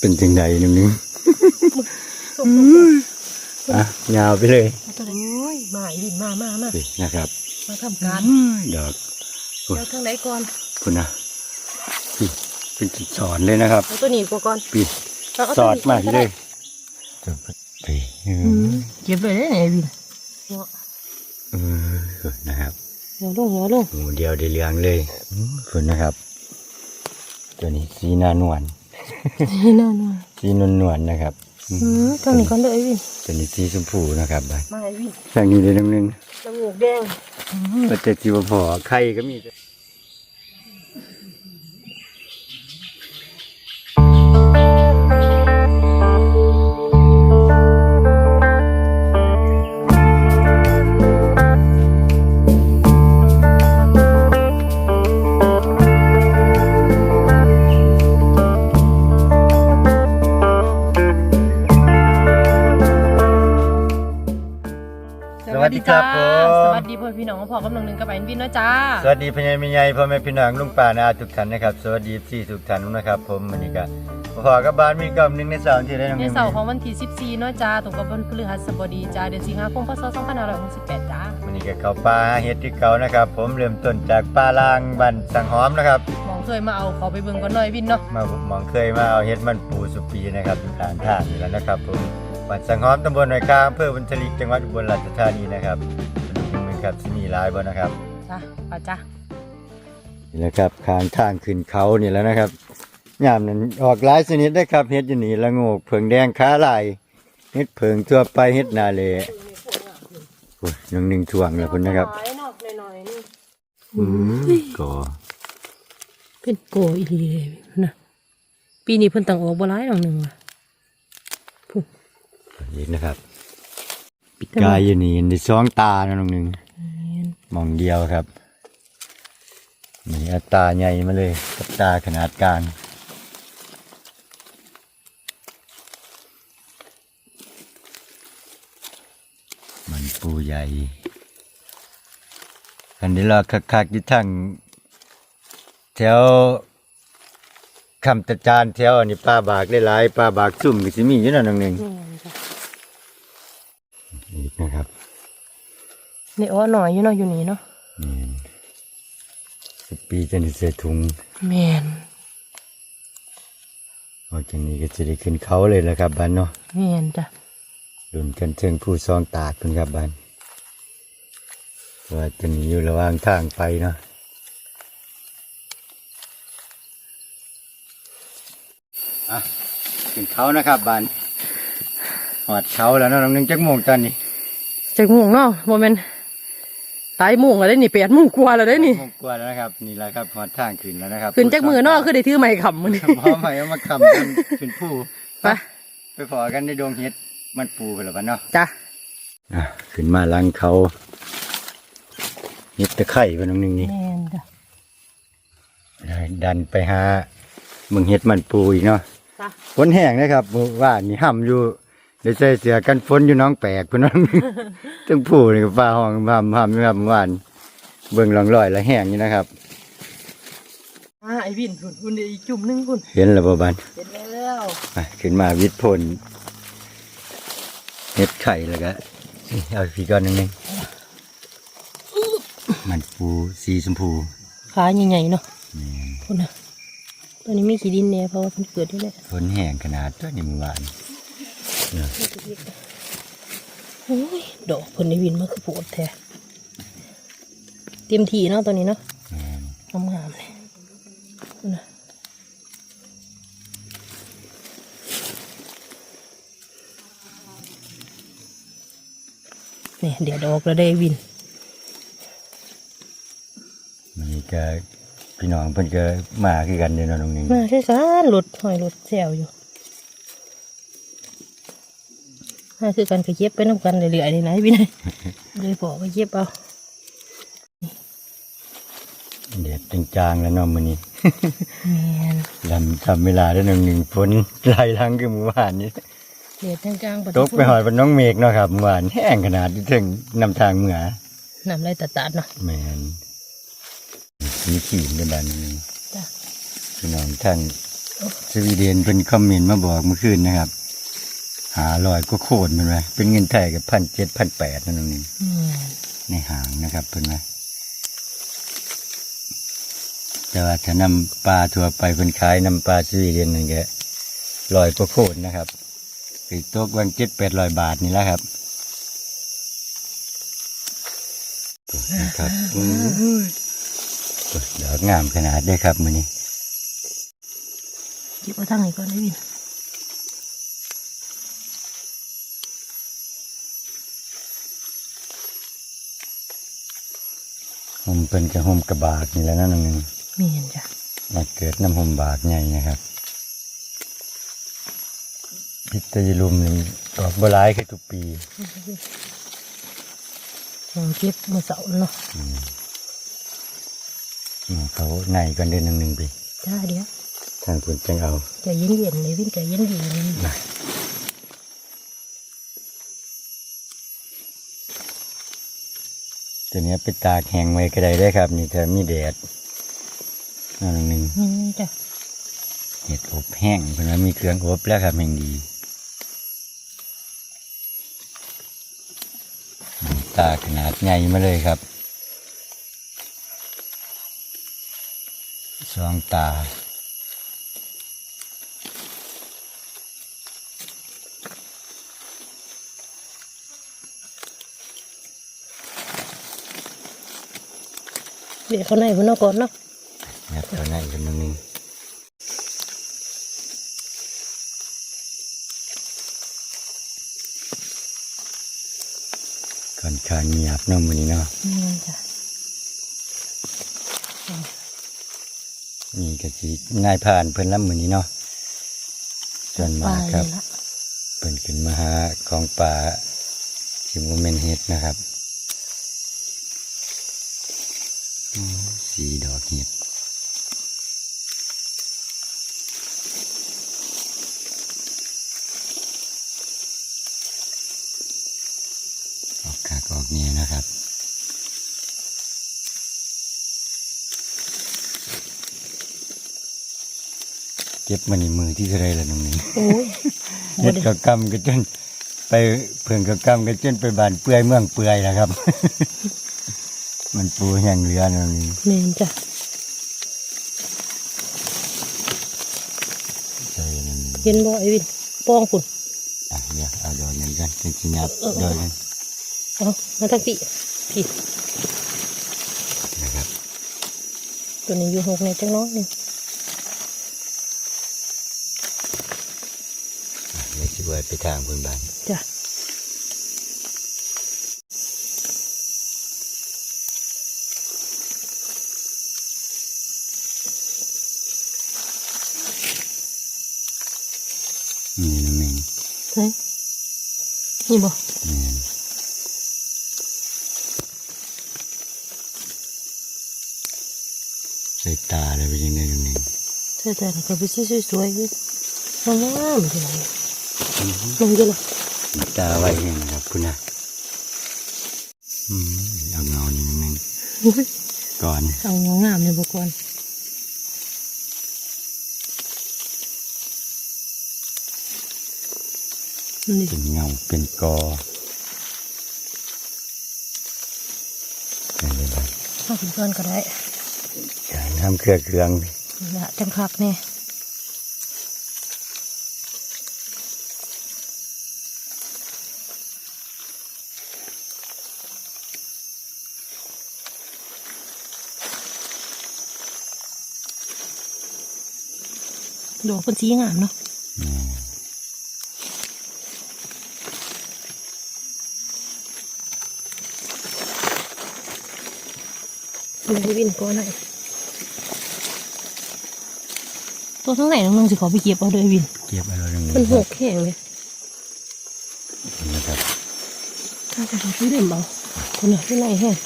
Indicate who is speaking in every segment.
Speaker 1: เป็นจังใดนึงนึง
Speaker 2: ส่งส่งส่ง
Speaker 1: อะยาวไปเลย
Speaker 2: เอาตัวไหนโอ้ยมาอีกมามามา
Speaker 1: นี่นะครับ
Speaker 2: มาทำการ
Speaker 1: ดอกโอ้ย
Speaker 2: เดี๋ยวทางไหนก่อน
Speaker 1: คุณนะพี่เป็นจุดสอนเลยนะครับ
Speaker 2: เอาตัวนี้กว่าก่อน
Speaker 1: พี่
Speaker 2: เอาเอา
Speaker 1: ส
Speaker 2: ตัว
Speaker 1: อด
Speaker 2: นี้
Speaker 1: มาที่เลยจะไปเอ
Speaker 2: อื
Speaker 1: อ
Speaker 2: มเก็บเลยได้ไงวิน
Speaker 1: เออนะครับ
Speaker 2: เดี๋ยวลงเดี๋ยวลง
Speaker 1: หมูเดียวได้เลี้ยงเลยอืมคุณนะครับ ตัวนี้สีหนานวล
Speaker 2: นี่น่าหน่อย
Speaker 1: สีนวลนวลๆนะครับอืม
Speaker 2: อืมทางนี้ก่อนเลยวิน
Speaker 1: ตัวนี้สีชมพูนะครับบ้าน
Speaker 2: มาไอ้วิน
Speaker 1: ทางนี้เลยนึงนึง
Speaker 2: จมูกแดงอืม
Speaker 1: ก็จะจีบพอไข่ก็มี สวัสดีครับผม
Speaker 2: สวัสดีพ่อพี่น้องพ่อกำลังหนึ่งกับไอ้วินนะจ้า
Speaker 1: สวัสดีพญามิใหญ่พ่อแม่พี่น้องลุงป่านาอาทุกท่านนะครับสวัสดีที่ทุกท่านนะครับ ผมมันนี้ก็พอกับบ้านมีกำหนึ่งในสามที่ได้น้อง
Speaker 2: ใน
Speaker 1: นิ่ม
Speaker 2: เสาร์ของวันที่14เนาะจ้าตรงกับวันพฤหัสบดีจ้าเดือนสิงหาคมพศ2568จ้า
Speaker 1: มันนี้ก็เข้าป่าหาเฮ็ดที่เก่านะครับ ผมเริ่มต้นจากป่าลางบ้านสังหอมนะครับ
Speaker 2: มองเคยมาเอาเขาไปเบิ่งก่อนหน่อยวินเนาะ
Speaker 1: มามองเคยมาเอาเฮ็ดมันปูสุปีนะครับอยู่ทางทางนี่แหล้วนะครับผม บ้านสังหอมตำบลหน่อยคางอำเภอบุญทลิกจังหวัดอุบลราชธานีนะครับมาดูกันครับที่นี่หลายบ่นะครับ
Speaker 2: จ้าป้าจ้า
Speaker 1: นี่แหละครับทางทางขึ้นเขานี่แล้วนะครับยามนั้นออกหลายชนิดได้ครับเฮ็ดอยู่นี่ละโงกเผิงแดงขาลายเฮ็ดเผิงทั่วไปเฮ็ดนาเลโอ้ยน้องหนึ่งถ่วงแล้วคุณนะครับ
Speaker 2: หอยเนาะหน่อยๆนี่
Speaker 1: อืมก็
Speaker 2: เป็นโกอีหลีเลยนะปีนี้เพิ่นตั้งออกบ่หลายดอกหนึงว่ะ
Speaker 1: นี่นะครับปิดกายอยู่นี่ในสองตานะน้องหนึ่งมองเดียวครับนี่อัตราใหญ่มาเลยกับตาขนาดกลางมันปูใหญ่อันนี้เราคักๆอยู่ทั้งแถวคำตะจานแถวอันนี้ปลาบากได้หลายปลาบากซุ่มก็สิมีอยู่นั่นนึงหนึ่ง
Speaker 2: นี่ไงจ้ะ
Speaker 1: อีกนะครับ
Speaker 2: นี่อ้อหน่อยอยู่เนาะอยู่นี่เนาะ
Speaker 1: นี่สิบปีจะได้ใส่ถุง
Speaker 2: แม่น
Speaker 1: ออกจากนี้ก็จะได้ขึ้นเขาเลยแล้วครับบ้านเนาะ
Speaker 2: แม่นจ้ะ
Speaker 1: ดุนกันเชิงผู้ซองตาดเพิ่นครับบ้านว่าจะหนีอยู่ระหว่างทางไปเนาะอะขึ้นเขานะครับบ้าน หอดเขาแล้วเนาะน้องหนึงจักโมงตอนนี้
Speaker 2: จักโมงเนาะบ่แม่นตายโมงแล้วเด้นี่8โมงกว่าแล้วเด้นี่
Speaker 1: โมงกว่าแล้วนะครับนี่แหละครับหอดทางขึ้นแล้วนะครับ
Speaker 2: ขึ้นจักมือเนาะคือได้ถือไม้ค้ำมื้อนี้
Speaker 1: พร้อมไหมเอามาคำกันขึ้นผู้
Speaker 2: ไป
Speaker 1: ไปพอกันในดงเห็ดมันปูไปแล้วบ้านเนาะ
Speaker 2: จ้ะ
Speaker 1: อะขึ้นมาหลังเขาเห็ดตะไคร่ไปน้องหนึงนี่
Speaker 2: แม่นจ้ะ
Speaker 1: ดันไปหามึงเห็ดมันปูอีกเนาะ
Speaker 2: จ้ะ
Speaker 1: ฝนแห้งนะครับเมื่อว่านนี่ห่ำอยู่ ได้ใส่เสื้อกันฝนอยู่น้องแปลกพี่น้องตึงผู้นี่ก็ฟ้าห้องห่ำห่ำอยู่ครับเมื่อวานเบิ่งหลังลอยแล้วแห้งอยู่นะครับ
Speaker 2: อ่าไอ้วินหุ่นหุ่นอีกจุ่มหนึงหุ่น
Speaker 1: เห็นแล้วบ่บาน
Speaker 2: เห็นแล้ว
Speaker 1: ไปขึ้นมาวิทย์พลเห็ดไข่แล้วก็นี่เอาพี่ก้อนหนึงหนึงมันปูสีชมพู
Speaker 2: ขาใหญ่ๆเนาะพุ่นน่ะตัวนี้ไม่ขี้ดินแน่เพราะว่าเพิ่นเกิดอยู่แหล้ว
Speaker 1: ฝนแห้งขนาดตัวนี้เมื่อวาน
Speaker 2: โอ้ยดอกเพิ่นไอ้วินมันคือโปวดแท้เต็มที่เนาะตัวนี้เนาะ
Speaker 1: แม่น
Speaker 2: งามๆเลยพุ่นน่ะเนี่ยเดี๋ยวดอกแล้วได้วิน
Speaker 1: มันก็พี่น้องเพิ่นก็มาคือกันเด้อเนาะน้องหนึง
Speaker 2: มาคือกันรถหอยรถแซวอยู่ มาคือกันก็เย็บไปน้ำกันเรื่อยๆเลยนะพี่นายเลยบอกว่าเย็บเอา
Speaker 1: เด็ดจางๆแล้วเนาะมื้อนี้
Speaker 2: แมน
Speaker 1: ลำทำเวลาได้หนึ่งหนึ่งฝนไหลลังคือเมื่อวานนี้
Speaker 2: เด็ดจางๆปะ
Speaker 1: ตกไปหอยบนน้องเมฆเนาะครับเมื่อวานแห้งขนาดที่ถึงนำทางเมื่อ
Speaker 2: น้ำไรตัดๆเนาะ
Speaker 1: แมนสีขีมกันดันนี้
Speaker 2: จ้ะ
Speaker 1: พี่น้องท่านสวีเดนเป็นคอมเมนต์มาบอกเมื่อคืนนะครับ หาลอยก็โคตรมันไว้เป็นเงินไทยกับพันเจ็ดพันแปดนั่นเอง
Speaker 2: อืม
Speaker 1: ในหางนะครับเพิ่นว่าแต่ว่าถ้านำปลาทั่วไปเพิ่นขายนำปลาสวีเดนนั่นแกลอยก็โคตรนะครับคือตกวันเจ็ดแปดร้อยบาทนี่แหละครับนะครับอืมดอกงามขนาดได้ครับมือนี้
Speaker 2: หยิบเอาทางไหนก่อนไอ้วิน
Speaker 1: ห่มเป็นกระห่มกระบากนี่แหล้วนั่นนึง
Speaker 2: มีเห็นจ้ะ
Speaker 1: มาเกิดน้ำห่มบากใหญ่นะครับพิษตะยลุมนี่ดอกบัวลายคือทุกปี
Speaker 2: ยังเก็บเมื่อเสาร์เนาะ
Speaker 1: อืมเขาในกันเดือนหนึ่งหนึ่งปี
Speaker 2: จ้าเดี๋ยว
Speaker 1: ทางผลจังเอา
Speaker 2: ใจเย็นๆเลยวินใจเย็นๆเลย
Speaker 1: นะ ตัวเนี้ยไปตากแห้งไว้ก็ได้ได้อครับ นี่ถ้ามีแดดนั่นหนึ่ง
Speaker 2: อืมจ้ะ
Speaker 1: เห็ดอบแห้งเพิ่นว่ามีเครื่องอบแล้วครับแห่งดีตาขนาดใหญ่มาเลยครับสองตา
Speaker 2: เดี๋ยวเขาในพุ่นเนาะก่อนเนาะ
Speaker 1: งัดตัวนั้นกันนึงค่อนข้างเงียบเนาะมื้อนี้เนาะ
Speaker 2: อืมจ้ะ
Speaker 1: นี่ก็สิง่ายผ่านเพิ่นลํมื้อนี้เนาะส่วนมากครับ
Speaker 2: ไปละ
Speaker 1: เพิ่นขึ้นมาหาของป่าที่โมเมนเฮ็ดนะครับอืม สีดอกเห็ดออกขากออกเนี่ยนะครับเก็บมันในมือที่เท่าไรละน้องนี้
Speaker 2: โอ้ย
Speaker 1: เฮ็ดกะกำก็จนไปเพิ่งกะกำก็จนไปบานเปื่อยเมืองเปื่อยแล้วครับ มันปูแห้งเรือนั่นนี่
Speaker 2: แม่นจ้ะ
Speaker 1: ใช่นั่นนี่
Speaker 2: เห็นบ่ไอ้วินป้องพุ่น
Speaker 1: อะเดี๋ยวเอาดอกนั้นกันเป็นสิยับ
Speaker 2: เออเออ
Speaker 1: ดอกนั้น
Speaker 2: เอามาทางพี่พี่
Speaker 1: นะครับ
Speaker 2: ตัวนี้อยู่หกในจังน้อยหนึง
Speaker 1: อะเดี๋ยวสิไว้ไปทางคนบ้าน
Speaker 2: จ้ะ
Speaker 1: นี่น้องนี่
Speaker 2: เฮ้ย นี่บ่
Speaker 1: นี่ใส่ตาเลยไปยังไงน้องนี่
Speaker 2: ใช่แต่ละก็ไปสิสวยๆวิงามๆจังเลยลงเยอะเลย
Speaker 1: มีตาไว้เองนะครับคุณนะอืมเอาเงานี่น้องนี่
Speaker 2: อุ้ย
Speaker 1: ก่อน
Speaker 2: เอางามๆเลยบ่ก่อน
Speaker 1: เป็นเงาเป็นกอนี่เลย
Speaker 2: เอาถึงก่อนก็ได้
Speaker 1: การทำเครือเครื่อง
Speaker 2: นี่ละจังคักแน่ดอกเป็นสีงามเนาะ
Speaker 1: นี่
Speaker 2: เลยวินก็ไหนตัวทั้งไหนน้องๆสิขอไปเก็บเอาเลยวิน
Speaker 1: เก็บอะไรตรงนี้
Speaker 2: มันหกแข็งเลย
Speaker 1: นะครับ
Speaker 2: ถ้าจะขอพี่เล่มเอาคนไหนที่ไหนแห้ง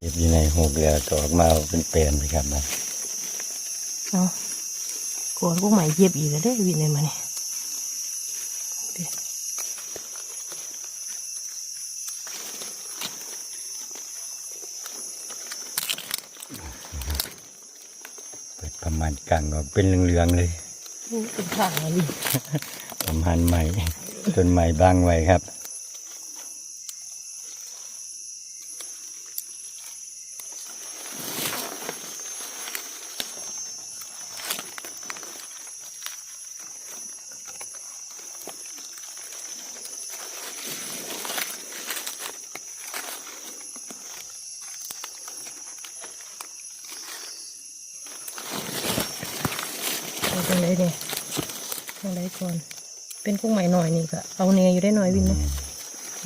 Speaker 1: เก็บอยู่ในหกเรือก็ออกมาเป็นเปลนไปครับนะ
Speaker 2: เอากดพวกใหม่เย็บอีกแล้วได้อวินเลยมาเนี่ยเดี๋ยว
Speaker 1: เปิดประ มาณกลางก็เป็นเหลืองๆเลย
Speaker 2: อ้เป็นทางอะไร
Speaker 1: ประมาณใหม่ต้นใหม่บางไว้ครับ
Speaker 2: เอาตรงไหนเนี่ยตรงไหนก่อน เป็นกุ้งใหม่หน่อยนี่ก็เอาเนยอยู่ได้หน่อยวินนะ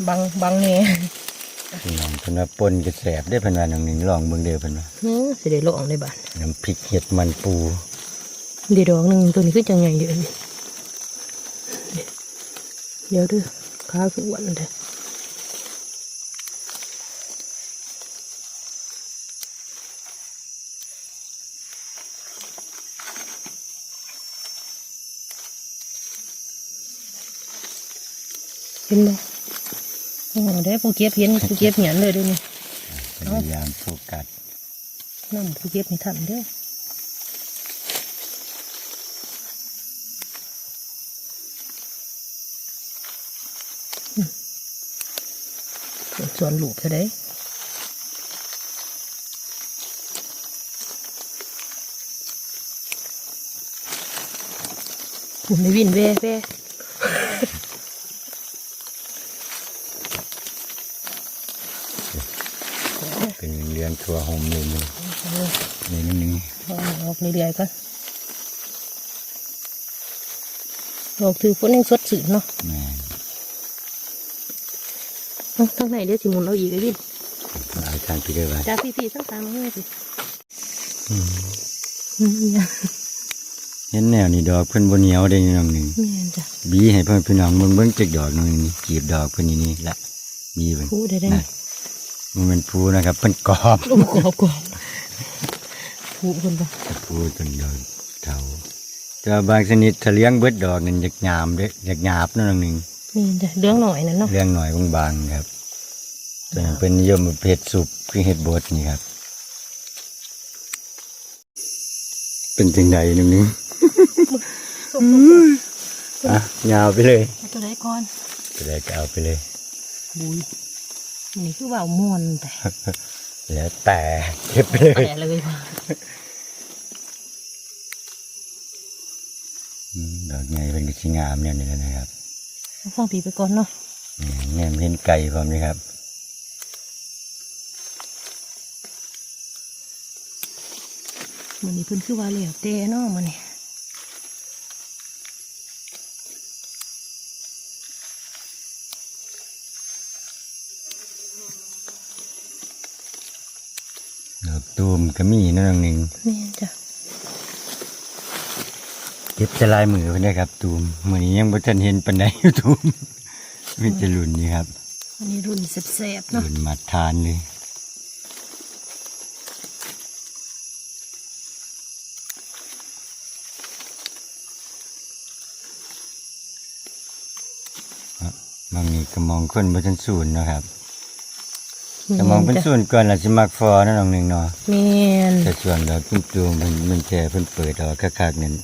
Speaker 2: บังบังเนย
Speaker 1: พี่น้องเพิ่นว่าปนกระแสบได้อเพิ่นว่าน้องหนึ่งลองเบิ่งเด้อเพิ่นว่า
Speaker 2: เฮ้ยสิได้ลองในบ้าน
Speaker 1: น้ำพริกเห็ดมันปู
Speaker 2: เดี๋ยวดอกหนึ่งตัวนี้คือจังไงเดี๋ยวนี้เดี๋ยวเด้วยขาคืออ้วนเลย เห็นไหมโอ้ได้ผู้เก็บเห็นผู้เก็บเห็นเลยเด้วยนี่
Speaker 1: พยายามโฟกัส
Speaker 2: นั่นผู้เก็บไม่ทันเด้ออืมส่วนลูกจะได้ผมไม่วินแว่แว่
Speaker 1: เป็น เรือนทัวหอมเลยนี่นี่นิดนึง
Speaker 2: เอาออกเรื่อยๆก่อนออกถือฝนยังสดสื่เนาะ
Speaker 1: แม่
Speaker 2: เอาทั้งไหนเดี๋ยวสิหมุนเอาอีกไอ้วิน
Speaker 1: เอาทางพี่เด้อว่า
Speaker 2: จ้าพี่ๆทั้งสามมือสิ
Speaker 1: อืม
Speaker 2: อืมเนี่ย
Speaker 1: เห็นแนวนี่ดอกเพิ่นบ่เหนียวได้น้องหนึ่ง
Speaker 2: แม่นจ้ะ
Speaker 1: บีให้เพิ่นพี่น้องเบิ่งเบิ่งจักดอกหนึงนี่กีบดอกเพิ่นนี่นี่ละบีเพิ่น
Speaker 2: พูดได้ได้
Speaker 1: นะ มันเป็นภูนะครับเพิ่นกรอบ
Speaker 2: ลูกกรอบกรอบพูดคนปะ
Speaker 1: ภูต้นดอกเฒ่าแต่ว่าบางชนิดถ้าเลี้ยงเบิดดอกนั่นอยากหยามเด้อยากหยาบเนาะน้องหนึง
Speaker 2: แม่นจ้ะเรื่องหน่อยนั่นเนาะ
Speaker 1: เลี้ยงหน่อยบางๆครับส่วนใหญ่เป็นนิยมประเภทสุปคือเห็ดบดนี่ครับ เป็นจังใดน้องหนึงอะยาวไปเลย
Speaker 2: เอาตัวไหนก่อน
Speaker 1: ไปเลยก็เอาไปเลย
Speaker 2: บุยมั นนี่คือว่าวมอนแต่
Speaker 1: แล้วแต่เก็บไปเลย
Speaker 2: แต่เลยว่ะ
Speaker 1: อืมดอกไงเป็นกระชิงามเนี่ยนี่นะครับ
Speaker 2: เอาฟังผีไปก่อนเนาะ
Speaker 1: นี่แง่มเห็นไก่พร้อมเลยครับ
Speaker 2: มันนี่เพิ่นคือว่าเหลวเตะเนาะมันนี่
Speaker 1: ตูมก็มีเนาะน้องหนึ่ง
Speaker 2: แม่นจ้ะ
Speaker 1: เก็บจะลายมือไปได้ครับ ตูมมือนี้ยังบ่ทันเห็นปันไดอยู่ตูมมีจะหลุนนี่ครับ
Speaker 2: อันนี้รุ่นแซ่บๆ
Speaker 1: ห
Speaker 2: เนาะ
Speaker 1: ลุนมาทานเลยบางนี้ก็มองคนบ่ทันสูนย์เนาะครับ แต่มองเป็น
Speaker 2: จ้ะ
Speaker 1: ส่วนก่อนล่ะสิมักฟอเนาะน้องหนึ่งเนาะ
Speaker 2: แม่น
Speaker 1: แต่ส่วนดอกตุ้มตูมมันมันแค่เพิ่นเปิดดอกคักๆนั่น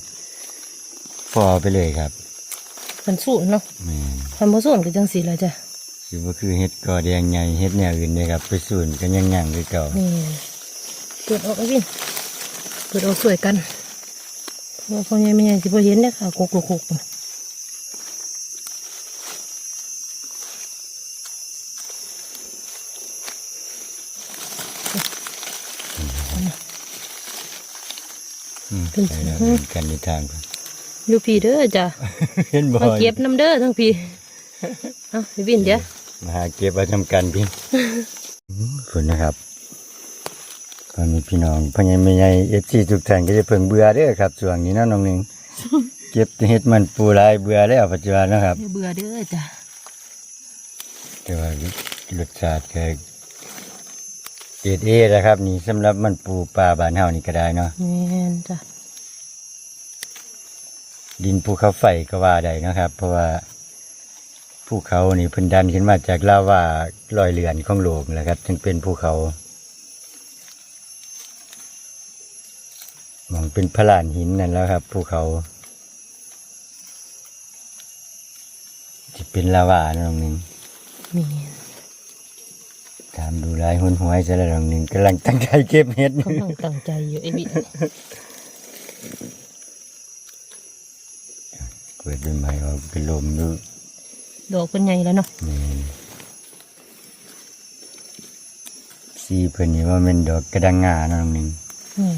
Speaker 1: ฟอไปเลยครับ
Speaker 2: มันสูนเนาะ
Speaker 1: แม่น
Speaker 2: คันบ่สูนก็จังสีละจ้ะ
Speaker 1: สิบ่คือเฮ็ดกอแดงใหญ่เฮ็ดแนวอื่นเลยครับไปสูนก็ยังยังคือเก่า
Speaker 2: แม่นเปิดออกไอ้วินเปิดออกสวยกันเพราะว่าพ่อใหญ่แม่ใหญ่สิบ่เห็นเด้อค่ะกกกกๆน่ะเอานะ
Speaker 1: อืม
Speaker 2: เป็น
Speaker 1: ไปแล้ว
Speaker 2: อืม
Speaker 1: กันในทางพุ่น
Speaker 2: อยู่พี่เด้อจ้ะ
Speaker 1: เห็นบ่
Speaker 2: มาเก็บน้ำเด้อทั้งพี่เอาไปวินเดี๋ยว
Speaker 1: มาหาเก็บไว้ทำการพี่พุ่นนะครับตอนนี้พี่น้องพ่อใหญ่แม่ใหญ่ FC ทุกท่านก็จะเพิ่งเบื่อเด้อครับช่วงนี้เนาะน้องหนึงเก็บแต่เฮ็ดมันปูหลายเบื่อแล้วปัจจุบันเนาะครับ
Speaker 2: อย่าเบื่อเด้อจ้ะ
Speaker 1: แต่ว่ารสชาติก็เกรดเอนะครับ นี่สำหรับมันปูปลาบ้านเฮานี่ก็ได้เนาะ
Speaker 2: แม่นจ้ะ
Speaker 1: ดินภูเขาไฟก็ว่าได้นะครับ เพราะว่าภูเขานี่เพื้นดันขึ้นมาจากลาวาลอยเรือนของโลกนะครับ จึงเป็นภูเขามองเป็นพลานหินนั่นแล้วครับภูเขาจะเป็นลาวาตรงนึง
Speaker 2: มี
Speaker 1: ตามดูลายหุ่นหวยจะระดับหนึ่งกำลังตั้งใจเก็บเห็ด
Speaker 2: ตั้งใจอยู่ไอ้บิ
Speaker 1: เกิดเป็นใหม่ว่าเป็นลมดู
Speaker 2: ดอกเป็นไงแล้วเนาะ
Speaker 1: นี่สีเพิ่นนี่ว่าเป็นดอกกระดังงาน้องหนึ่ง
Speaker 2: อืม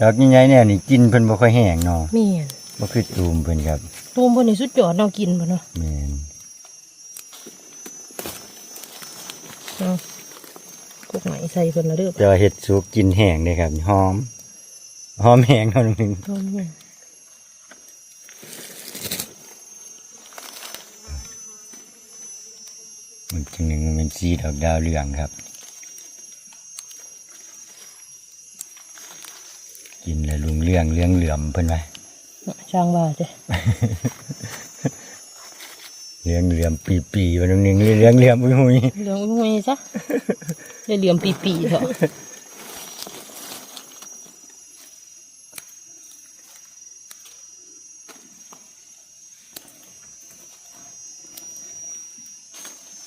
Speaker 1: ดอกใหญ่ๆเนี่ยนี่กินเพิ่นบ่ค่อยแห้งเนาะ
Speaker 2: แม่น
Speaker 1: บ่คือตูมเพิ่นครับ
Speaker 2: ตูมบนนี้สุดยอดเนาะกินบ่เนาะ
Speaker 1: แม่น
Speaker 2: เนาะกุกไหนใส่เพิ่นละเด้อ
Speaker 1: แต่ว่าเห็ดสุกกินแห้งเลยครับหอม หอมแห้งเท่านึง
Speaker 2: เอาเนี่ย
Speaker 1: มันจึงหนึ่งมันเป็นสีดอกดาวเรืองครับ กินแล้วลุงเรื่องเรื่องเหลื่อมเพิ่นไว้
Speaker 2: ช่างว่าจ้ะ
Speaker 1: เรื่องเหลื่อมปีปีๆวันนึงเรื่องเหลื่อมอุ้ยหุย
Speaker 2: เหลืองอุ้ยๆจ้ะได้เหลี่ยมปีๆเถอะ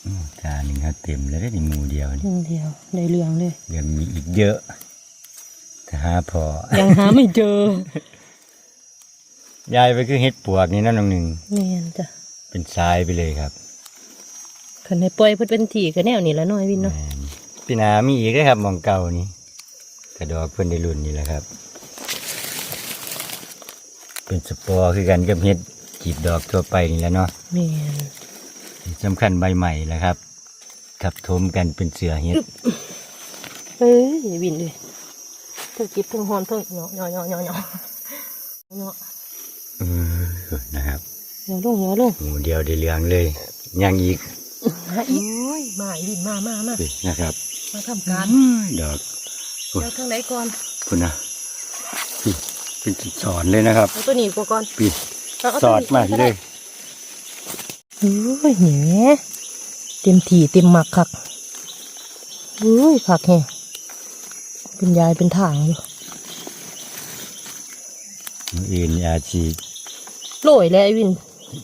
Speaker 1: อืมจานหนึ่งครับ เต็มแล้วได้ในหมูเดียวนี่
Speaker 2: นิดเดียวได้เหลืองเลย
Speaker 1: ยังมีอีกเยอะถ้าหาพอ
Speaker 2: ยังหาไม่เจอยา
Speaker 1: ยไปคือเห็ดปวกนี่เนั่นน้องหนึ่ง
Speaker 2: แม่นจ้ะ
Speaker 1: เป็นทรายไปเลยครับ
Speaker 2: คันให้ปล่อยเพิ่นเป็นถี่ก็แนวนี้ละน้อยวินเนาะ
Speaker 1: แม่นปีหนามีอีกเลยครับหมองเก่านี่กระดอกเพิ่นได้รุ่นนี่แหละครับ เป็นสปอร์คือกันกับเห็ดจีบดอกทั่วไปนี่แหล้วเนาะ
Speaker 2: แม่น
Speaker 1: ที่สำคัญใบใหม่แหละครับ ทับทมกันเป็นเสือเห็ด
Speaker 2: เอ้ยอย่าวินเลยเพิ่งเก็บเพิ่งหอนเพิ่งเนาะเนาะเนาะเนาะเนาะเนาะ
Speaker 1: เออนะครับ
Speaker 2: เนาะลงเนาะลง
Speaker 1: หมูเดียวได้เรื่องเลยยังอีก
Speaker 2: มาอีกมาอีกวินมามามา
Speaker 1: นี่นะครับ
Speaker 2: มาทำการ
Speaker 1: ดอก
Speaker 2: เดี๋ยวทางไหนก่อน
Speaker 1: คุณนะพี่เป็นจุดสอนเลยนะครับ
Speaker 2: เอาตัวนี้กว่าก่อน
Speaker 1: พี่
Speaker 2: เาเา
Speaker 1: ส
Speaker 2: ตัว
Speaker 1: อด
Speaker 2: นี้
Speaker 1: มาที่เลย
Speaker 2: โอ้ยแหน เต็มถี่เต็มหมักคักโอ้ยคักแฮะเป็นยายเป็นทางอยู่
Speaker 1: มืออื่นอาชี
Speaker 2: โรยแล้วไอ้วิน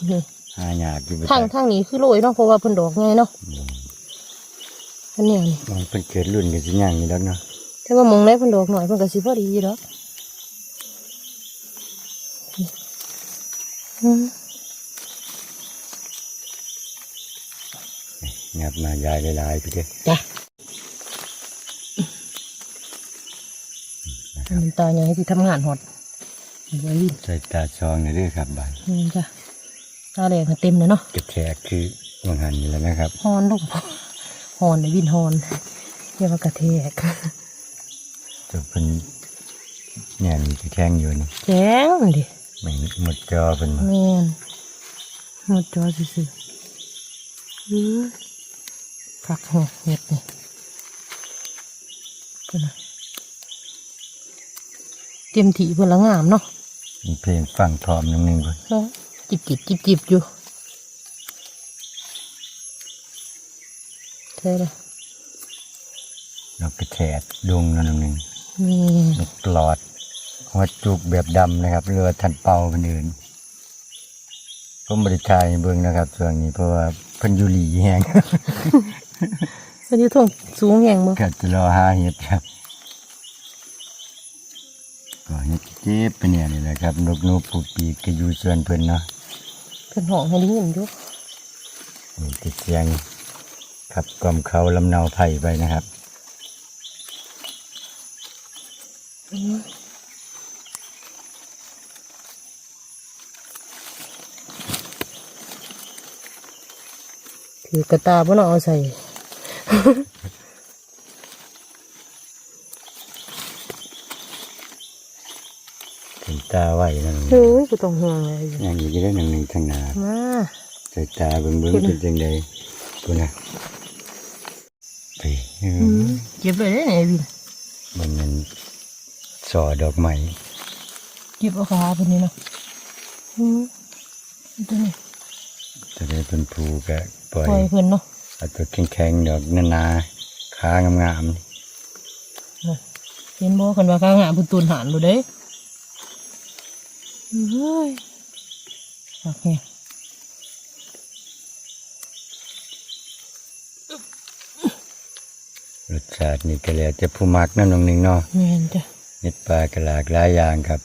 Speaker 2: นี่
Speaker 1: หายากอยู่ไป
Speaker 2: ทางทางนี้คือโรยเนาะเพราะว่าเพิ่นดอกไงเนาะอันเนี้ยนี่
Speaker 1: มองเป็นเกิดรุ่นกันสิย่างนี่แล้วเนาะ
Speaker 2: แต่ว่ามองได้เพิ่นดอกหน่อยเพิ่นก็สิพอดีอยู่ดอกอืม
Speaker 1: งับมายายหลายๆพี่เด้
Speaker 2: จ้ะมันตาใหญ่ที่ทำงานหอดไว้วิน
Speaker 1: ใส่ตาซองนี่เด้อครับบาน
Speaker 2: นี่จ้ะตาแดงก็เต็มเลยเนาะ
Speaker 1: กระแทกคือวังหันนี่แหล้วนะครับ
Speaker 2: ฮอนลูกฮอนเลยวินฮอนเรียกว่ากระเทก
Speaker 1: จะเป็นเนี่ยมีที่แข้งอยู่นี่
Speaker 2: แจ้งดิ
Speaker 1: ไม่หมดจอเป็นมา
Speaker 2: แมนหมดจอซื่อๆอื้อ ผักแห้งเห็ดนี่เพิ่นน่ะเต็มที่เพิ่นละงามเนาะ
Speaker 1: มีเพลงฟังพร้อมนิดนึงก่อน
Speaker 2: เนาะจิบจิบจิบจิบอยู่ใช่เลย
Speaker 1: แล้วกระแทกดงนั่นนึง
Speaker 2: นี่
Speaker 1: ลูกปลอดหัวจุกแบบดำนะครับ เรือทันเป่าคนอื่นผมบริทายให้เบิ่งนะครับช่วงนี้เพราะว่าเพิ่นอยู่หลีแหง
Speaker 2: อันนี้ท่วงสูงแหงบ่
Speaker 1: ก็จะรอหาเห็ดครับก็เห็ดเจ็บไปเนี่ยนี่แหละครับนกนูปูปีกก็อยู่ส่วนเพิ่นเนาะ
Speaker 2: เพิ่นห้องให้ได้ยินอยู่
Speaker 1: นี่ติดเสียงขับกล่อมเขาลำเนาไผ่ไปนะครับ
Speaker 2: ถือกระตาบ่เนาะเอาใส่
Speaker 1: ถึงตาไหวนั่น
Speaker 2: เฮ้ยบ่ต้องห่วงเลย
Speaker 1: ยังอยู่ได้หนึ่งหนึ่งทางหนา
Speaker 2: มา
Speaker 1: ใส่ตาเบิ่งเบิ่งเป็นจังใดกูนะไปเออ
Speaker 2: เก็บไว้ได้ไหนวิน
Speaker 1: มันมันสอดอกไม้
Speaker 2: เก็บเอาขาเพิ่นนี่เนาะอืมตัวนี้
Speaker 1: จะได้เป็นภูกะปล่อย
Speaker 2: ปล่อยเพิ่นเนาะ
Speaker 1: เอาตัวแข็งๆดอกนานาๆขางามๆนี่
Speaker 2: น่ะเห็นบ่คันว่าข้างหาเพิ่นตูนหานบ่เด้เฮ้ยผักแห้ง
Speaker 1: รสชาตินี่ก็แล้วจะผู้มักนั่นน้องหนึ่งเนาะ
Speaker 2: แม่นจ้ะ
Speaker 1: เห็ดปลากระหลากหลายอย่างครับ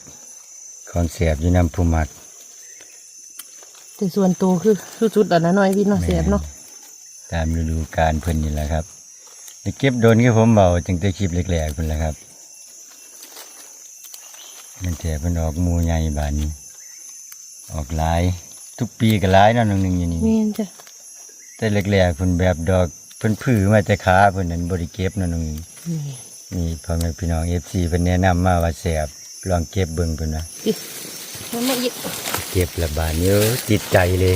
Speaker 1: ของเสียบอยู่น้ำผู้มัก
Speaker 2: แต่ส่วนตัวคือสุดๆอันนั้นหน่อยพี่เนาะเสียบเนาะ
Speaker 1: ตามฤดูกาลเพิ่นนี่แหละครับได้เก็บโดนคือผมเบาจังแต่คลิปแรกๆเพิ่นแหละครับมันแจเพิ่นออกหมูใหญ่บานนี้ออกหลาย ทุกปีก็หลายเนาะน้องหนึ่งอยู่นี่
Speaker 2: แม่นจ้ะ
Speaker 1: แต่แรกๆเพิ่นแบบดอกเพิ่นผือมาแต่ขาเพิ่นนั้นบ่ได้เก็บเนาะน้องหนึ่ง
Speaker 2: นี่
Speaker 1: นี่พ่อแม่พี่น้อง FC เพิ่นแนะนำมาว่าแซ่บลองเก็บเบิ่งเพิ่นว่า
Speaker 2: พี่มันมาอีก
Speaker 1: เก็บและบานเยอะติดใจเลย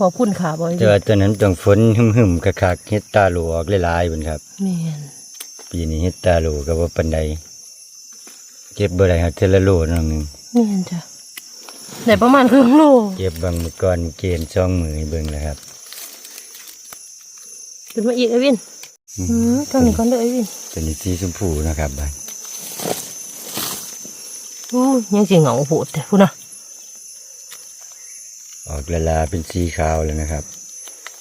Speaker 2: ขอบคุณค่ะบอย
Speaker 1: แต่ว่าตอนนั้นต้องฝนหึมๆคักๆเฮ็ดตาหลวออกหลายๆเพิ่นครับ
Speaker 2: แม่น
Speaker 1: ปีนี้เฮ็ดตาโหลก็บ่ปานใดเก็บบ่ได้ครับเทอละโลนึง
Speaker 2: แม่นจ้ะได้ประมาณครึ่งโล
Speaker 1: เก็บบางมื้อก่อนเกณฑ์ช่องมือให้เบิ่งแล้วครับ
Speaker 2: ขึ้นมาอีกไอ้วินอืมตรงนี้ก่อนเด้อไอ้วิน
Speaker 1: ตัวนี้สีชมพูนะครับบ้าน
Speaker 2: โอ้ยยังสิเหงาโหดแต่พูดนะ
Speaker 1: ออกละลาเป็นสีขาวแล้วนะครับ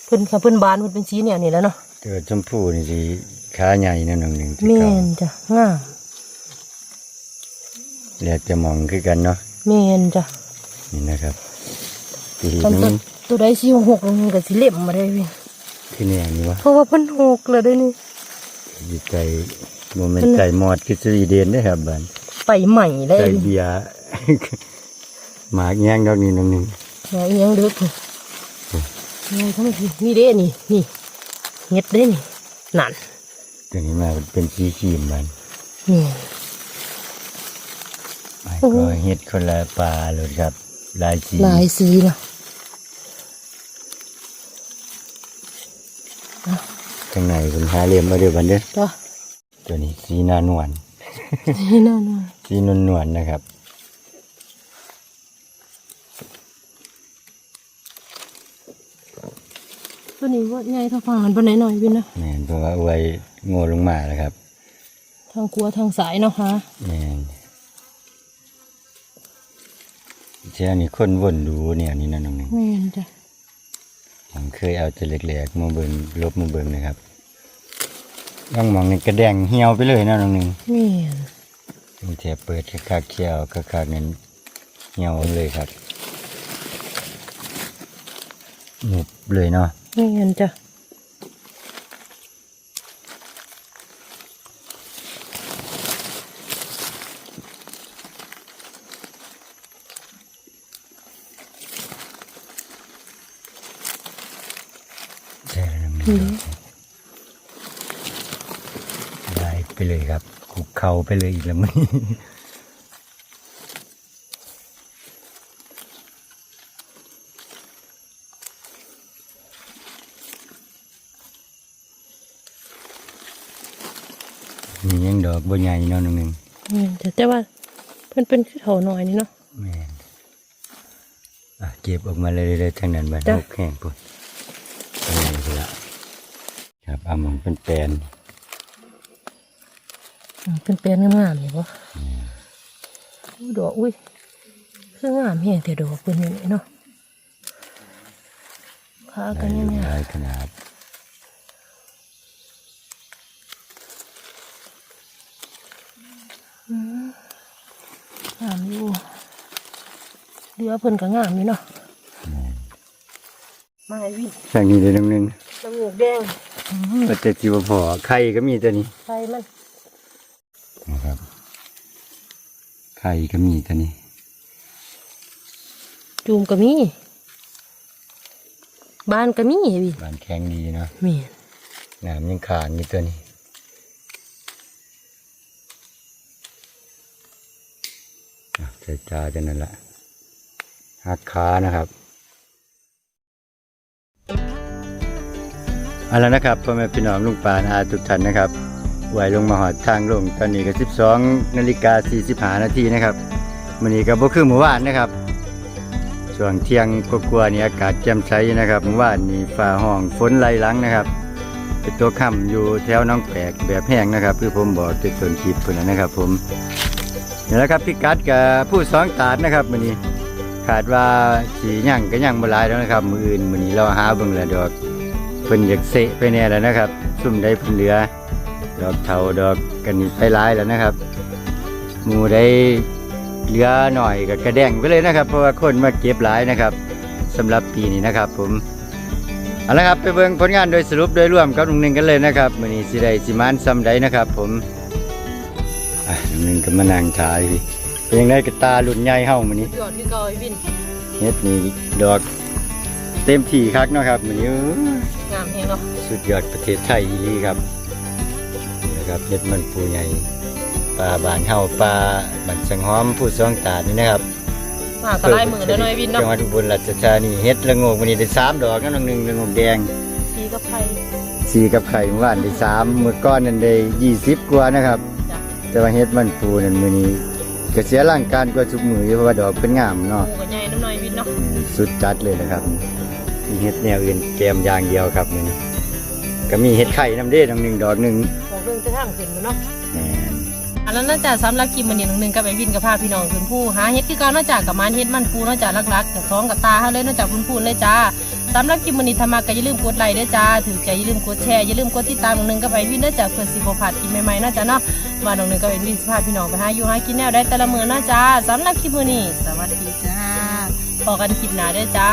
Speaker 2: เพิ่นค่ะเพิ่นบานเพิ่นเป็นสีเนี่ยนี่แหล้วเนาะ
Speaker 1: ตัวชมพูนี่สิขาใหญ่นั่นนึงที่
Speaker 2: แม่
Speaker 1: เก่าน
Speaker 2: จ้ะงาม
Speaker 1: แล้วจะมองคือกันเนาะ
Speaker 2: แม่นจ้ะ
Speaker 1: นี่นะครับปี
Speaker 2: ตอน
Speaker 1: นึ
Speaker 2: ตัว
Speaker 1: ง
Speaker 2: ตัวใดสิหกลงก็สิเล่มมาได้วิน
Speaker 1: ที่นี่นี่วะ
Speaker 2: เพราะว่าเพิ่นหกแล้วเด้อนี่
Speaker 1: อยู่ใจโมเมนต์ใจมอดคือสวีเดนเด้อครับบ้าน
Speaker 2: ไปใหม่ได้
Speaker 1: ใจ
Speaker 2: วิน
Speaker 1: เบียร์ หมากแย่งดอกนี้นึงนึง
Speaker 2: อย่าอีหยังเด้อพุ่นนี่ทำไมสินี่เด้นี่นี่เฮ็ดเด้นี่นั่น
Speaker 1: ตัวนี้มาเป็นสีครีมมัน
Speaker 2: นี่
Speaker 1: ไม่
Speaker 2: โอ้โห
Speaker 1: ก็เฮ็ดคนละปลาเลยครับหลายสี
Speaker 2: หลายสีเนาะ
Speaker 1: ข้างในเป็นหาเหลี่ยมมาเดียวกันเด้อ
Speaker 2: จ้ะ
Speaker 1: ตัวนี้สีหน้านวล
Speaker 2: นี่นั่นน่ะ
Speaker 1: สีนวลนวลๆนะครับ
Speaker 2: ตัว นี้ว่าใหญ่เท่าฝั่งนั้นปานไหนหน่อยวินนะ
Speaker 1: แม่นเพราะว่าเอาไว้โง่ลงมาแล้วครับ
Speaker 2: ทางครัวทางสายเนาะฮะ
Speaker 1: แม่นเจ้านี่คนวนดูเนี่ยนี่นั่นนึง
Speaker 2: แม่นจ้ะ
Speaker 1: ผมเคยเอาแต่เล็กๆมาเบิ่งลบมาเบิ่งนะครับต้องมองนี่กระแดงเหี่ยวไปเลยนะน้องหนึง
Speaker 2: แม่น
Speaker 1: มีแถบเปิดคักๆเขียวคักๆนั้นเหี่ยวเลยครับหนุบเลยเนาะ
Speaker 2: แม่นจ้ะ
Speaker 1: ใช่แล้วน้องหนึ่งได้ไปเลยครับคุกเข่าไปเลยอีกแล้วมั้ย มียังดอก บัวใหญ่เนาะน้องหนึ่ง
Speaker 2: แม่นจ้ะแต่ว่าเพิ่นเป็นคือเถาหน่อยนี่เนาะ
Speaker 1: แม่นอะเก็บออกมาเลยเลยๆทั้งนั้นบ้าน
Speaker 2: จ้ะ
Speaker 1: หกแห้งปุ่นตรงนี้ไปละครับเอามันเป็นแปลน
Speaker 2: อืมเป็นแปลนงามๆนี่บ่อุ้ยดอกอุ้ยคืองามแฮงแต่ดอกเพิ่นนี่เนาะขา
Speaker 1: ได้
Speaker 2: กัน
Speaker 1: ลู
Speaker 2: ยัง
Speaker 1: ก
Speaker 2: ไง
Speaker 1: หลายขนาด
Speaker 2: งามอยู่ เรือเพิ่นก็งามอยู่เนาะมาไอ้วิน
Speaker 1: ช่างนี้เลยน้องหนึ่ง
Speaker 2: น้ำหมูกแดง
Speaker 1: ก็จะจีบพอไข่ก็มีตัวนี้
Speaker 2: ใส่มัน
Speaker 1: นะครับไข่ก็มีตัวนี้
Speaker 2: จูมก็มีบ้านก็มีไอ้วิน
Speaker 1: บานแข็งดีเนาะ
Speaker 2: แม่น
Speaker 1: น้ำยังขาดอยู่ตัวนี้อะ ใส่จาจะนั่นแหละหักขานะครับเอาละนะครับพ่อแม่พี่น้องลุงปานอาทุกท่านนะครับไหวลงมาหอดทางลงตอนนี้ก็ 12นาฬิกา45นาทีนะครับมื้อนี้ก็บ่คือเมื่อวานนะครับช่วงเที่ยงกลัวๆนี่อากาศแจ่มใสนะครับเมื่อวานนี้ฟ้าห้องฝนไหลหลังนะครับเป็นตัวค่ำอยู่แถวน้องแปลกแบบแห้งนะครับคือผมบอกจุดส่วนคลิปเพื่อนนะครับ ผม นี่แหละครับพิกัดกับผู้สองตาดนะครับวันนี้ขาดว่าสีย่างก็ย่างบ่หลายแล้วนะครับมืออื่นมื้อนี้เราหาเบิ่งล้วดอกเพิ่นอยากเสะไปแน่แล้วนะครับ ซุ่มได้เพิ่นเหลือ ดอกเถาดอกกันนี่ไปหลายแล้วนะครับหมูได้เหลือหน่อยก็กระแดงไปเลยนะครับ เพราะว่าคนมาเก็บหลายนะครับสำหรับปีนี้นะครับ ผมเอาละครับไปเบิ่งผลงานโดยสรุปโดยรวมกับลุงหนึ่งกันเลยนะครับมื้อนี้สิได้สิมานซ้ำใดนะครับ ผม อะลุงหนึ่งก็มานั่งถ่ายพี่เป็นยังไงกับตารุ่นใหญ่เฮามื้อนี้
Speaker 2: ยอดพี่กอยวิน
Speaker 1: เฮ็ดนี่ดอกเต็มที่คักเนาะครับมื้อนี้เอ้ย
Speaker 2: งามแฮงเนาะ
Speaker 1: สุดยอดประเทศไทยอีหลีครับนี่นะครับเฮ็ดมันปูใหญ่ปลาบานเฮาปลาบันสังหอมผู้สองตานี่นะครับ
Speaker 2: มากระไล่มือแล้วน้อยวินเนาะ
Speaker 1: จังหวัดอุบลราชธานีเฮ็ดละโงกมื้อนี้ได้สามดอกนั่นหนึ่งละโงกแดง
Speaker 2: สีกับไข่
Speaker 1: สีกับไข่เมื่อวานได้สามมื้อก่อนนั้นได้ยี่สิบกว่านะครับ
Speaker 2: จ้ะ
Speaker 1: แต่ว่าเฮ็ดมันปูนั่นมื้อนี้ก็เสียร่างการกว่าทุกมื้ออยู่เพราะว่าดอกเป็นงาม
Speaker 2: ห
Speaker 1: เนาะ
Speaker 2: มูกับใหญ่น้ำน้อยวินเนาะ
Speaker 1: อืมสุดจัดเลยนะครับมีเฮ็ดแนวอื่นแกมอย่างเดียวครับมื้อนี้ก็มีเฮ็ดไข่น้ำเด้ดอกหนึ่งดอกหนึ่ง
Speaker 2: ของเรื่องจะทางขึ้นเนาะ
Speaker 1: แหม่น
Speaker 2: อันนั้นน่าจะสำหรับกิมมันนี่หนึ่งหนึ่งกับไอ้วินกับพาพี่น้องคุณผู้หาเฮ็ดคือการนอกจากกับมันเฮ็ดมันปูนอกจากลักๆกับท้องกับตาเฮาเลยนอกจากคุณพูนเลยจ้าสำหรับกิมมันนี่ทำมาก็อย่าลืมกดไลค์ด้วยจ้าถือใจอย่าลืมกดแชร์อย่าลืมกดติดตามหนึ่งหนึ่งกับไอ้วินเด้อจ้าเพื่อสิบ่พลาดกินใหม่ๆเนาะจ้าเนาะ มาหนึ่งหนึ่งกับไอ้วินสิพาพี่น้องไปหาอยู่หากินแนวได้แต่ละมือนะจ้าสำหรับคลิปมือนี้สวัสดีจ้าพอกันคลิปหนาเด้จ้า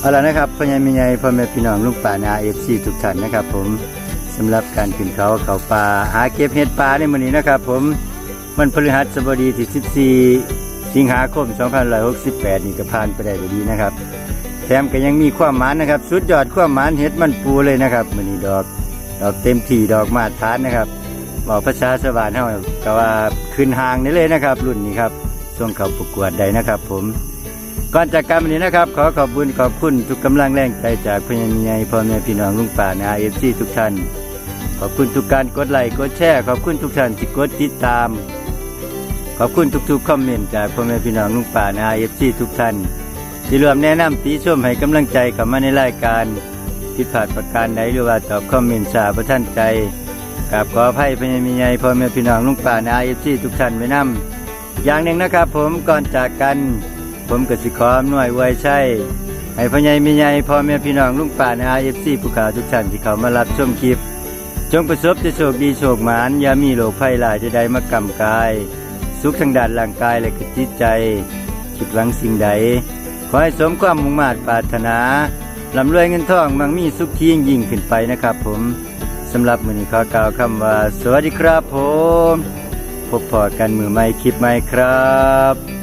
Speaker 1: เอาล่ะนะครับพ่อใหญ่แม่ใหญ่พ่อแม่พี่น้องลูกป่านาเอฟซีทุกท่านนะครับ ผมสำหรับการขึ้นเขาเขาป่าหาเก็บเห็ดป่าในมือนี้นะครับ ผมวันพฤหัสบดีที่ 14 สิงหาคม 2568 นี่ก็ผ่านไปได้ดีนะครับ แถมก็ยังมีความหมานนะครับ สุดยอดความหมานเห็ดมันปูเลยนะครับมือนี้ดอก ดอกเต็มที่ดอกมาตรฐานนะครับบอกภาษาสวานเฮาก็ว่าขึ้นหางนี่เลยนะครับ รุ่นนี้ครับส่งเขาประกวดได้นะครับ ผมก่อนจากการวันนี้นะครับ ขอขอบคุณขอบคุณทุกกำลังแรงใจจากพญานิยพ่อแม่พี่น้องลุงป่าในเอฟซีทุกท่าน ขอบคุณทุกการกดไลค์กดแชร์ขอบคุณทุกท่านที่กดติดตาม ขอบคุณทุกๆคอมเมนต์จากพ่อแม่พี่น้องลุงป่าในเอฟซีทุกท่านที่รวมแนะนำตีชมให้กำลังใจเข้ามาในรายการ ผิดพลาดประการใดหรือว่าตอบคอมเมนต์สาประท่านใจกราบขออภัยพญานิยพ่อแม่พี่น้องลุงป่าในเอฟซีทุกท่านไว้นำอย่างหนึ่งนะครับ ผมก่อนจากกัน ผมกสิขออำนวยไว้ใช่ให้พญ่แม่ใหญ่พ่อแม่พี่น้องลุงป่าในไอเอฟซีผู้ข่าวทุกท่านที่เขามารับชมคลิป จงประสบจะโชคดีโชคหมานอย่ามีโรคภัยหลายจะได้มากำกาย สุขทางด้านร่างกายและก็จิตใจ คิดหวังสิ่งใด ขอให้สมความมุ่งมา่ปรารถนา ลำรวยเงินทองมั่งมีสุขที่ยิ่งยิ่งขึ้นไปนะครับ ผมสำหรับมือนี้ขอกล่าวคำว่า สวัสดีครับผม พบพอกันมือใหม่คลิปใหม่ครับ